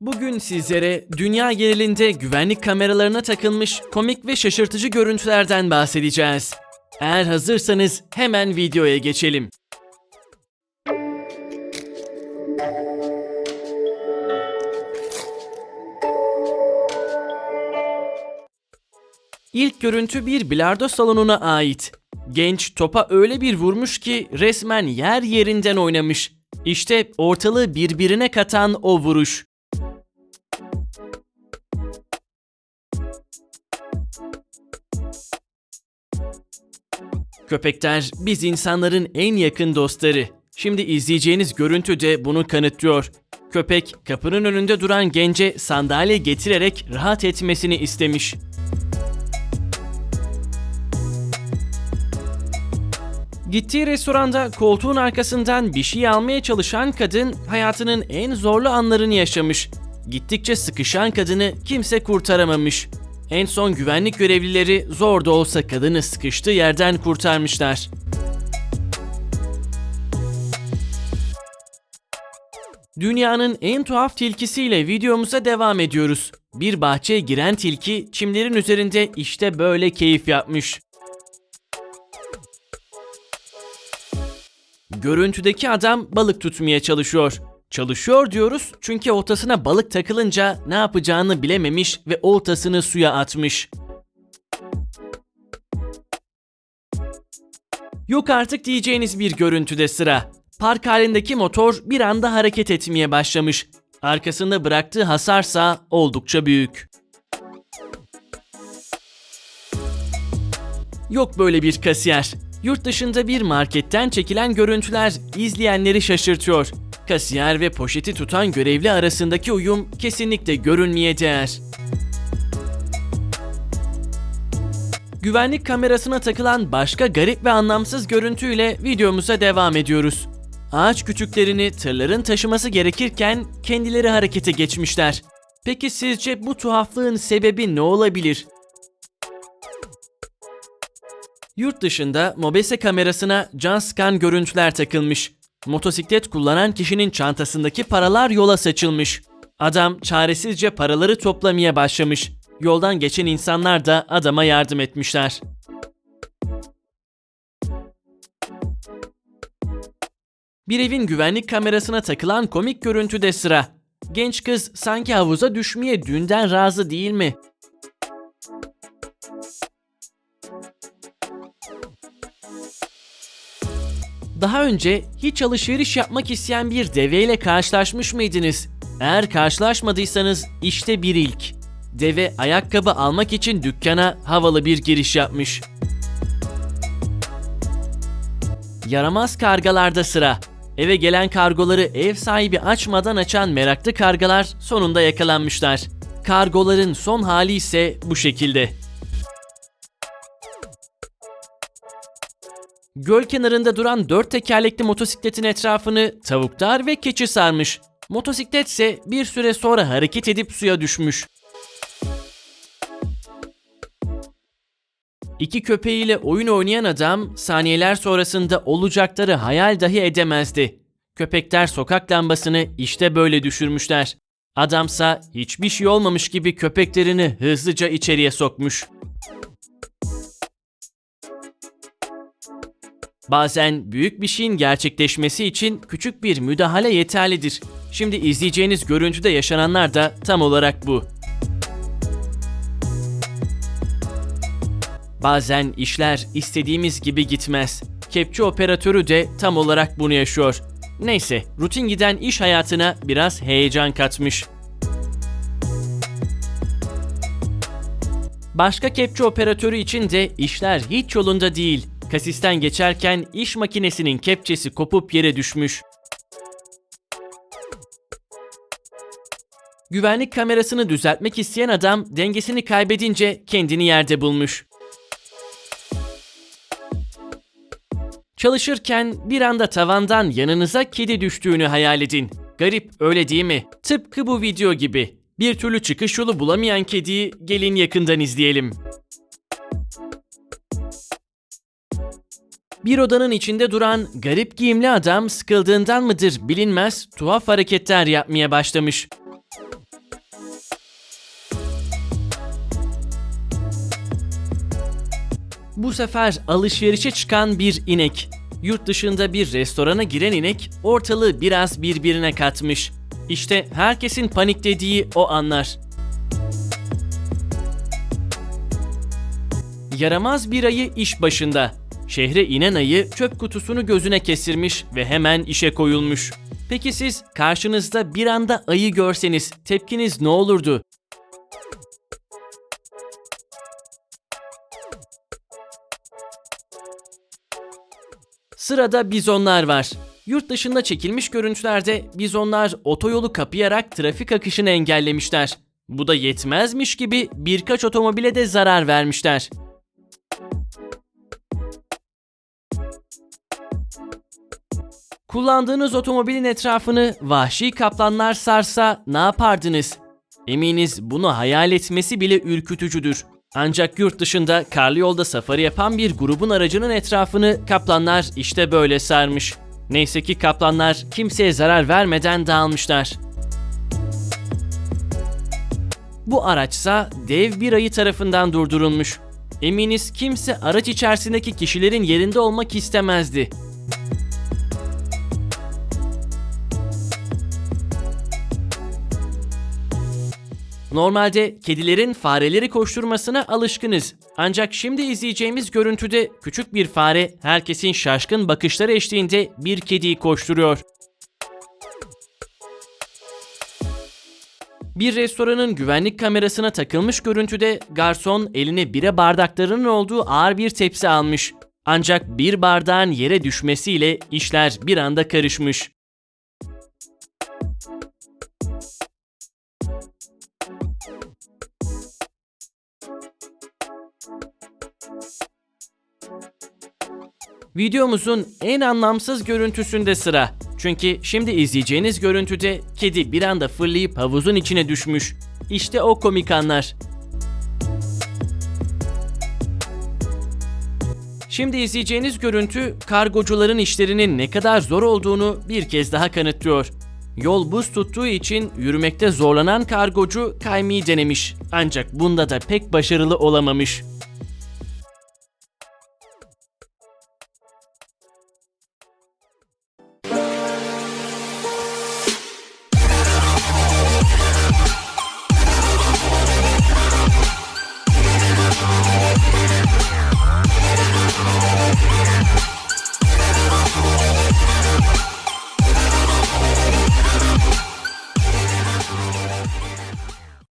Bugün sizlere dünya genelinde güvenlik kameralarına takılmış komik ve şaşırtıcı görüntülerden bahsedeceğiz. Eğer hazırsanız hemen videoya geçelim. İlk görüntü bir bilardo salonuna ait. Genç topa öyle bir vurmuş ki resmen yer yerinden oynamış. İşte ortalığı birbirine katan o vuruş. Köpekler biz insanların en yakın dostları. Şimdi izleyeceğiniz görüntü de bunu kanıtlıyor. Köpek kapının önünde duran gence sandalye getirerek rahat etmesini istemiş. Gittiği restoranda koltuğun arkasından bir şey almaya çalışan kadın hayatının en zorlu anlarını yaşamış. Gittikçe sıkışan kadını kimse kurtaramamış. En son güvenlik görevlileri zor da olsa kadını sıkıştığı yerden kurtarmışlar. Dünyanın en tuhaf tilkisiyle videomuza devam ediyoruz. Bir bahçeye giren tilki çimlerin üzerinde işte böyle keyif yapmış. Görüntüdeki adam balık tutmaya çalışıyor. Çalışıyor diyoruz çünkü oltasına balık takılınca ne yapacağını bilememiş ve oltasını suya atmış. Yok artık diyeceğiniz bir görüntüde sıra. Park halindeki motor bir anda hareket etmeye başlamış. Arkasında bıraktığı hasarsa oldukça büyük. Yok böyle bir kasiyer. Yurt dışında bir marketten çekilen görüntüler izleyenleri şaşırtıyor. Kasiyer ve poşeti tutan görevli arasındaki uyum kesinlikle görünmeye değer. Güvenlik kamerasına takılan başka garip ve anlamsız görüntüyle videomuza devam ediyoruz. Ağaç kütüklerini tırların taşıması gerekirken kendileri harekete geçmişler. Peki sizce bu tuhaflığın sebebi ne olabilir? Yurt dışında Mobese kamerasına can sıkan görüntüler takılmış. Motosiklet kullanan kişinin çantasındaki paralar yola saçılmış. Adam çaresizce paraları toplamaya başlamış. Yoldan geçen insanlar da adama yardım etmişler. Bir evin güvenlik kamerasına takılan komik görüntüde sıra. Genç kız sanki havuza düşmeye dünden razı değil mi? Daha önce hiç alışveriş yapmak isteyen bir deveyle karşılaşmış mıydınız? Eğer karşılaşmadıysanız işte bir ilk. Deve ayakkabı almak için dükkana havalı bir giriş yapmış. Yaramaz kargalarda sıra. Eve gelen kargoları ev sahibi açmadan açan meraklı kargalar sonunda yakalanmışlar. Kargoların son hali ise bu şekilde. Göl kenarında duran dört tekerlekli motosikletin etrafını tavuklar ve keçi sarmış. Motosiklet ise bir süre sonra hareket edip suya düşmüş. İki köpeğiyle oyun oynayan adam saniyeler sonrasında olacakları hayal dahi edemezdi. Köpekler sokak lambasını işte böyle düşürmüşler. Adamsa hiçbir şey olmamış gibi köpeklerini hızlıca içeriye sokmuş. Bazen büyük bir şeyin gerçekleşmesi için küçük bir müdahale yeterlidir. Şimdi izleyeceğiniz görüntüde yaşananlar da tam olarak bu. Bazen işler istediğimiz gibi gitmez. Kepçe operatörü de tam olarak bunu yaşıyor. Neyse, rutin giden iş hayatına biraz heyecan katmış. Başka kepçe operatörü için de işler hiç yolunda değil. Kasisten geçerken iş makinesinin kepçesi kopup yere düşmüş. Güvenlik kamerasını düzeltmek isteyen adam dengesini kaybedince kendini yerde bulmuş. Çalışırken bir anda tavandan yanınıza kedi düştüğünü hayal edin. Garip öyle değil mi? Tıpkı bu video gibi. Bir türlü çıkış yolu bulamayan kediyi gelin yakından izleyelim. Bir odanın içinde duran garip giyimli adam sıkıldığından mıdır bilinmez tuhaf hareketler yapmaya başlamış. Bu sefer alışverişe çıkan bir inek. Yurt dışında bir restorana giren inek ortalığı biraz birbirine katmış. İşte herkesin paniklediği o anlar. Yaramaz bir ayı iş başında. Şehre inen ayı çöp kutusunu gözüne kesirmiş ve hemen işe koyulmuş. Peki siz karşınızda bir anda ayı görseniz tepkiniz ne olurdu? Sırada bizonlar var. Yurt dışında çekilmiş görüntülerde bizonlar otoyolu kapayarak trafik akışını engellemişler. Bu da yetmezmiş gibi birkaç otomobile de zarar vermişler. Kullandığınız otomobilin etrafını vahşi kaplanlar sarsa ne yapardınız? Eminiz bunu hayal etmesi bile ürkütücüdür. Ancak yurt dışında karlı yolda safari yapan bir grubun aracının etrafını kaplanlar işte böyle sarmış. Neyse ki kaplanlar kimseye zarar vermeden dağılmışlar. Bu araçsa dev bir ayı tarafından durdurulmuş. Eminiz kimse araç içerisindeki kişilerin yerinde olmak istemezdi. Normalde kedilerin fareleri koşturmasına alışkınız. Ancak şimdi izleyeceğimiz görüntüde küçük bir fare herkesin şaşkın bakışları eşliğinde bir kediyi koşturuyor. Bir restoranın güvenlik kamerasına takılmış görüntüde garson eline bira bardaklarının olduğu ağır bir tepsi almış. Ancak bir bardağın yere düşmesiyle işler bir anda karışmış. Videomuzun en anlamsız görüntüsünde sıra. Çünkü şimdi izleyeceğiniz görüntüde kedi bir anda fırlayıp havuzun içine düşmüş. İşte o komik anlar. Şimdi izleyeceğiniz görüntü kargocuların işlerinin ne kadar zor olduğunu bir kez daha kanıtlıyor. Yol buz tuttuğu için yürümekte zorlanan kargocu kaymayı denemiş. Ancak bunda da pek başarılı olamamış.